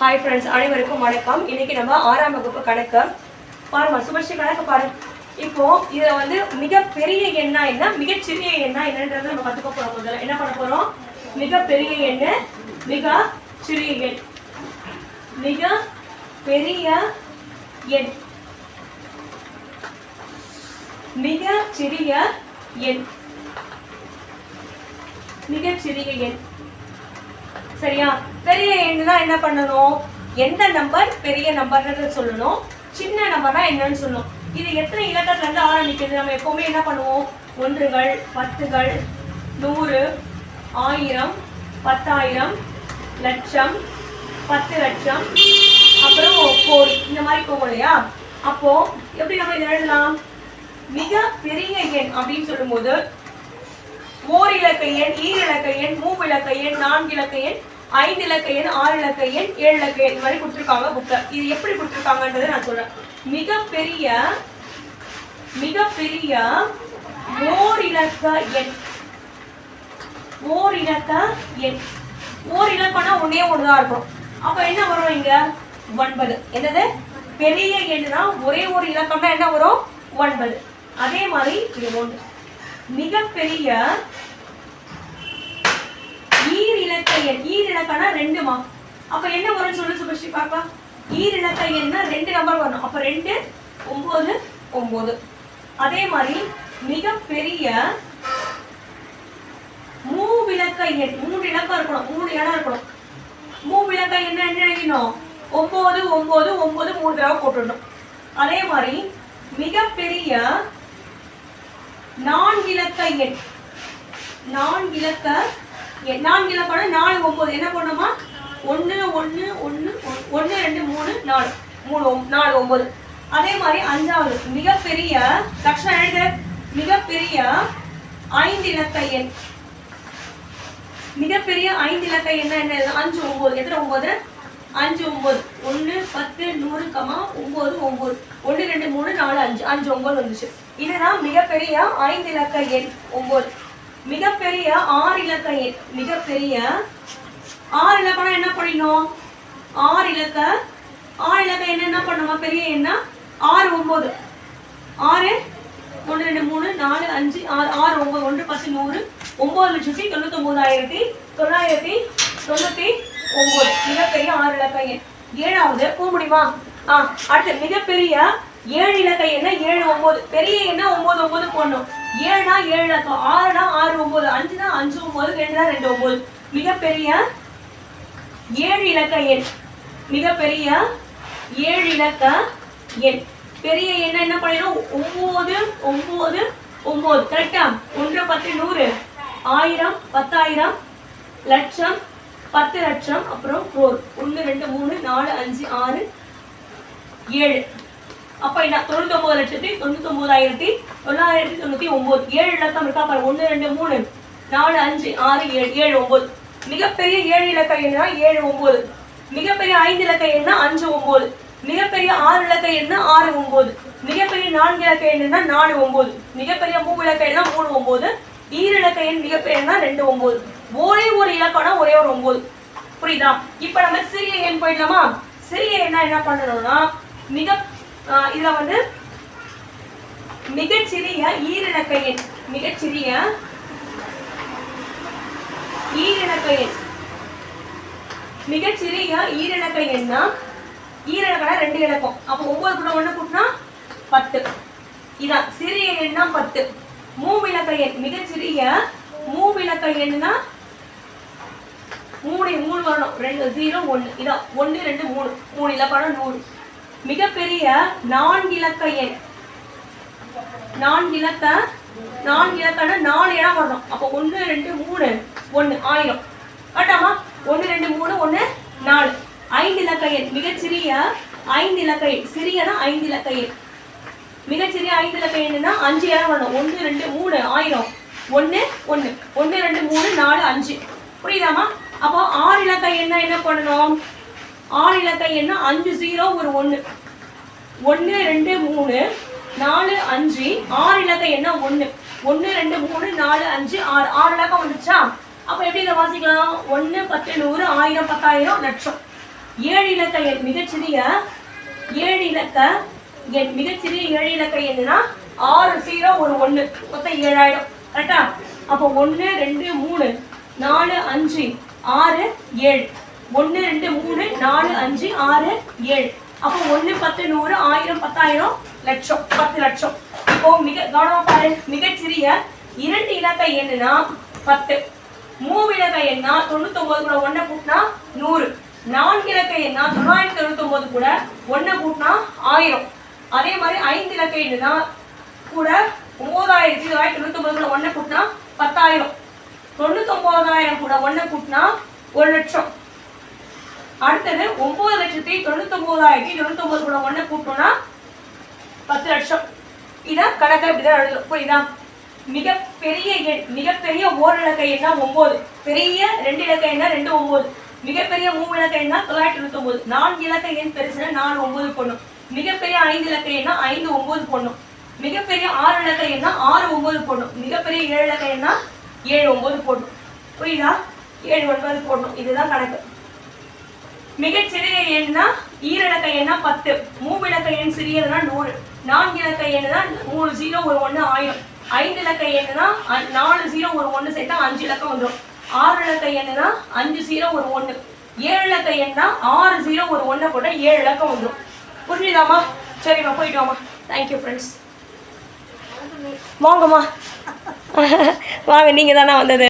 Hi friends அனைவருக்கும் வணக்கம். இன்னைக்கு நம்ம ஆறாம் வகுப்பு கணக்கு. பாருங்க சுபஸ்ரீ கணக்கு பாருங்க இப்போ இதுல வந்து மிகப்பெரிய எண்ணா என்ன மிகச்சிறிய எண்ணா என்னன்றது நம்ம கத்துக்க போறோம் முதல்ல. என்ன பண்ண போறோம்? மிகப்பெரிய எண்ணு மிக சிறிய எண். மிக பெரிய எண். மிக சிறிய எண். மிகச்சிறிய எண். சரியா? பெரிய எண்ணுனா என்ன பண்ணணும்? எந்த நம்பர் பெரிய நம்பர்ன்றது சொல்லணும். சின்ன நம்பர்னா என்னன்னு சொல்லணும். இது எத்தனை இலக்கத்துல இருந்து ஆரம்பிக்கிறது நம்ம எப்பவுமே என்ன பண்ணுவோம்? ஒன்றுகள் பத்துகள் நூறு ஆயிரம் பத்தாயிரம் லட்சம் பத்து லட்சம் அப்புறம் கோடி. இந்த மாதிரி போகும் இல்லையா? அப்போ எப்படி நம்ம எழுதலாம்? மிக பெரிய எண் அப்படின்னு சொல்லும்போது ஓர் இலக்க எண் ஈர் இலக்க எண் மூவு இலக்க எண் நான்கு இலக்க எண் ஐந்து இலக்க எண் ஆறு இலக்க எண் ஏழு இலக்க எண் மாதிரி கொடுத்துருக்காங்க புக்கை. இது எப்படி கொடுத்துருக்காங்கன்றதை நான் சொல்றேன். மிகப்பெரிய மிகப்பெரிய ஓர் இலக்க எண். ஓர் இலக்க எண். ஓர் இலக்கம்னா ஒன்னே ஒன்றுதான் இருக்கும். அப்ப என்ன வரும் இங்க? ஒன்பது. என்னது? பெரிய எண்ணுனா ஒரே ஒரு இலக்கம்னா என்ன வரும்? ஒன்பது. அதே மாதிரி இது ஒன்று மிகப்பெரிய ஈர் இலக்கை எண். ஈர் இலக்கம்னா ரெண்டுமா? அப்ப என்ன வரும் சொல்லு சுபஸ்ரீ பாப்பா. ஈர் இலக்க ரெண்டு நம்பர் வரணும். அப்ப ரெண்டு ஒன்பது ஒன்பது அதே மாதிரி மிகப்பெரிய மூவிலக்க எண். மூணு இலக்கம் இருக்கணும். மூணு இடம் இருக்கணும். மூவிலக்க விளக்கை என்ன எழுதினோம்? ஒன்பது ஒன்பது ஒன்பது மூணு தடவை போட்டுடணும். அதே மாதிரி மிகப்பெரிய நான்கிலக்க எண் நான் நான்கிலக்க எண் நான் நான்கிலக்கம்னா நாலு ஒன்பது என்ன பண்ணுமா ஒன்று ஒன்று ஒன்று ஒன்று ரெண்டு மூணு நாலு. மூணு நாலு ஒன்பது அதே மாதிரி அஞ்சாவது. மிகப்பெரிய தக்ஷணம் எழுத மிகப்பெரிய ஐந்து இலக்க எண் மிகப்பெரிய ஐந்து இலக்க என்ன என்ன அஞ்சு ஒன்பது எத்தனை ஒன்பது அஞ்சு ஒன்பது. ஒன்று பத்து நூறு கமா ஒன்பது ஒம்பது ஒன்று ரெண்டு மூணு நாலு அஞ்சு. அஞ்சு ஒம்பது வந்துச்சு. இதுதான் மிகப்பெரிய ஐந்து இலக்க எண் ஒம்பது மிகப்பெரிய ஆறு இலக்க எண். மிகப்பெரிய ஆறு இலக்கம்னா என்ன பண்ணிடணும்? ஆறு இலக்க ஆறு இலக்க என்ன என்ன பண்ணுமா? பெரிய எண்ணா? ஆறு ஒம்பது ஆறு ஒன்று ரெண்டு மூணு நாலு அஞ்சு ஆறு ஆறு ஒம்பது ஒன்று பத்து நூறு. ஒன்பது லட்சத்தி தொண்ணூத்தி ஒன்பதாயிரத்தி தொள்ளாயிரத்தி தொண்ணூத்தி ஒன்பது மிகப்பெரிய ஆறு இலக்க. எண் ஏழாவது போக முடியுமா ஆ அடுத்து மிகப்பெரிய ஏழு இலக்க எண்ணா ஏழு ஒன்பது பெரிய எண்ணா ஒன்பது ஒன்பது போடணும். ஏழுனா ஏழு இலக்கம் ஆறுனா ஆறு ஒன்பது அஞ்சுனா அஞ்சு ஒன்பது ரெண்டுனா ரெண்டு ஒன்பது மிகப்பெரிய ஏழு இலக்க எண். மிகப்பெரிய ஏழு இலக்க எண். பெரிய எண்ணை என்ன பண்ணிடும்? ஒன்பது ஒன்பது ஒன்பது கரெக்டா ஒன்று பத்து நூறு. ஆயிரம் பத்தாயிரம் லட்சம் பத்து லட்சம் அப்புறம் கோர் ஒன்று ரெண்டு மூணு நாலு அஞ்சு ஆறு ஏழு. அப்ப என்ன? தொண்ணூத்தொம்பது லட்சத்தி தொண்ணூத்தொம்பதாயிரத்தி தொள்ளாயிரத்தி தொண்ணூத்தி ஒன்பது. ஏழு இலக்கம் இருக்கா? பாரு ஒன்று ரெண்டு மூணு நாலு அஞ்சு ஆறு ஏழு ஏழு ஒம்பது மிகப்பெரிய ஏழு இலக்க எண்ணா? ஏழு ஒம்பது மிகப்பெரிய ஐந்து இலக்க எண்ணா? அஞ்சு ஒன்பது. மிகப்பெரிய ஆறு இலக்க எண்ணா? ஆறு ஒம்பது மிகப்பெரிய நான்கு இலக்க என்னன்னா நாலு ஒன்பது. மிகப்பெரிய மூணு இலக்க எண்ணா? மூணு ஒம்பது ஈரிலக்க எண் மிகப்பெரிய ரெண்டு ஒம்பது ஒரே ஒரு இலக்கம்னா ஒரே ஒரு ஒன்பது புரியுதா? இப்ப நம்ம சிறிய எண் போயிடலாமா? சிறிய எண்ணா என்ன பண்ணணும்னா மிக இதுல வந்து மிகச்சிறிய ஈரிணக்க எண் மிகச்சிறிய ஈரிணக்க எண். மிகச்சிறிய ஈரிணக்க எண்ணா ஈரிலக்கனா ரெண்டு இலக்கம். அப்போ ஒவ்வொரு கூட ஒண்ணு கூட்டினா பத்து. இதான் சிறிய எண்ணா பத்து. மூவிலக்க எண் மிகச்சிறிய மூவிலக்க எண்ணா மூணு மூணு வரணும். ரெண்டு ஜீரோ ஒன்று இதான் ஒன்று ரெண்டு மூணு. மூணு இலக்கணம் நூறு. மிகப்பெரிய நான்கு இலக்க எண். நான்கு இலக்க நான்கு இலக்கம்னா நாலு இடம் வரணும். அப்போ ஒன்று ரெண்டு மூணு ஒன்று ஆயிரம். கட்டாமா? ஒன்று ரெண்டு மூணு ஒன்று நாலு. ஐந்து இலக்க எண். மிகச்சிறிய ஐந்து இலக்க எண். சிறியனா ஐந்து இலக்க எண். மிகச்சிறிய ஐந்து இலக்க எண்ணுனா அஞ்சு இடம் வரணும். ஒன்று ரெண்டு மூணு. ஆயிரம். ஒன்று ஒன்று ஒன்று ரெண்டு மூணு நாலு அஞ்சு. புரியுதாமா? அப்போ ஆறு இலக்க என்ன என்ன பண்ணணும் ஆறு இலக்க என்ன? அஞ்சு ஜீரோ ஒரு ஒன்று ஒன்று ரெண்டு மூணு நாலு அஞ்சு. ஆறு இலக்க என்ன? ஒன்று ஒன்று ரெண்டு மூணு நாலு அஞ்சு ஆறு. ஆறு இலக்கம் வந்துச்சா அப்போ எப்படி இதை வாசிக்கலாம்? ஒன்று பத்து நூறு ஆயிரம் பத்தாயிரம் லட்சம். ஏழு இலக்க எண் மிகச்சிறிய ஏழு இலக்க எண் மிகச்சிறிய ஏழு இலக்க என்னன்னா ஆறு ஜீரோ ஒரு ஒன்று மொத்தம் ஏழாயிரம். கரெக்டா அப்போ ஒன்று ரெண்டு மூணு நாலு அஞ்சு. ஆறு ஏழு. ஒன்று ரெண்டு மூணு நாலு அஞ்சு ஆறு ஏழு. அப்போ ஒன்று பத்து நூறு ஆயிரம் பத்தாயிரம் லட்சம் பத்து லட்சம். இப்போ மிக கவனமாக பாரு மிகச்சிறிய இரண்டு இலக்க எண்ணுனா பத்து. மூணு இலக்க எண்ணா தொண்ணூத்தொம்பது கூட ஒன்று கூட்டினா நூறு. நான்கு இலக்க எண்ணா தொள்ளாயிரத்தி தொண்ணூத்தொம்பது கூட ஒன்று கூட்டினா ஆயிரம். அதே மாதிரி ஐந்து இலக்க எண்ணுனா கூட ஒன்பதாயிரத்தி தொள்ளாயிரத்தி தொண்ணூத்தொம்பது கூட ஒன்றை கூட்டினா பத்தாயிரம் முப்பதாயிரம் கூட ஒன்றை கூட்டினா ஒரு லட்சம். அடுத்தது ஒன்பது லட்சத்தி தொண்ணூத்தொன்பதாயிரத்தி தொண்ணூத்தொம்பது கூட ஒன்றை கூட்டணும்னா பத்து லட்சம். இதான் கணக்கை இப்படிதான் எழுதணும். புரியுதா மிகப்பெரிய எண் மிகப்பெரிய ஓர் எண்ணா ஒன்பது. பெரிய ரெண்டு இலக்க எண்ணா ரெண்டு ஒன்பது. மிகப்பெரிய மூணு இலக்க எண்ணா தொள்ளாயிரத்தி தொண்ணூத்தொன்பது. நான்கு இலக்க எண் பெருசுனா நாலு ஒன்பது பொண்ணும். மிகப்பெரிய ஐந்து இலக்க எண்ணா ஐந்து ஒன்பது பொண்ணும். மிகப்பெரிய ஆறு இலக்க எண்ணா ஆறு ஒன்பது பொண்ணும். மிகப்பெரிய ஏழு இலக்க எண்ணா ஏழு ஒன்பது பொண்ணும். புரியுதா? ஏழு ஒன்பது போடணும். இதுதான் கணக்கு. மிகச்சிறிய எண்ணா ஈரிலக்க எண்ணா பத்து. மூவிலக்க எண் சிறியதுனா நூறு. நான்கு இலக்க எண்ணுனா மூணு ஜீரோ ஒரு ஒன்று ஆயிரம். ஐந்து இலக்க எண்ணுனா நாலு ஜீரோ ஒரு ஒன்று சேர்த்தா அஞ்சு இலக்கம் வந்துடும் ஆறு இலக்க எண்ணுனா அஞ்சு ஜீரோ ஒரு ஒன்று ஏழு இலக்க எண்ணா ஆறு ஜீரோ ஒரு ஒன்றை போட்டால் ஏழு இலக்கம் வந்துடும் புரியுதாம்மா சரிம்மா போயிட்டோம்மா தேங்க்யூ ஃப்ரெண்ட்ஸ் வாங்கம்மா. வாங்க நீங்கள் தானே வந்தது.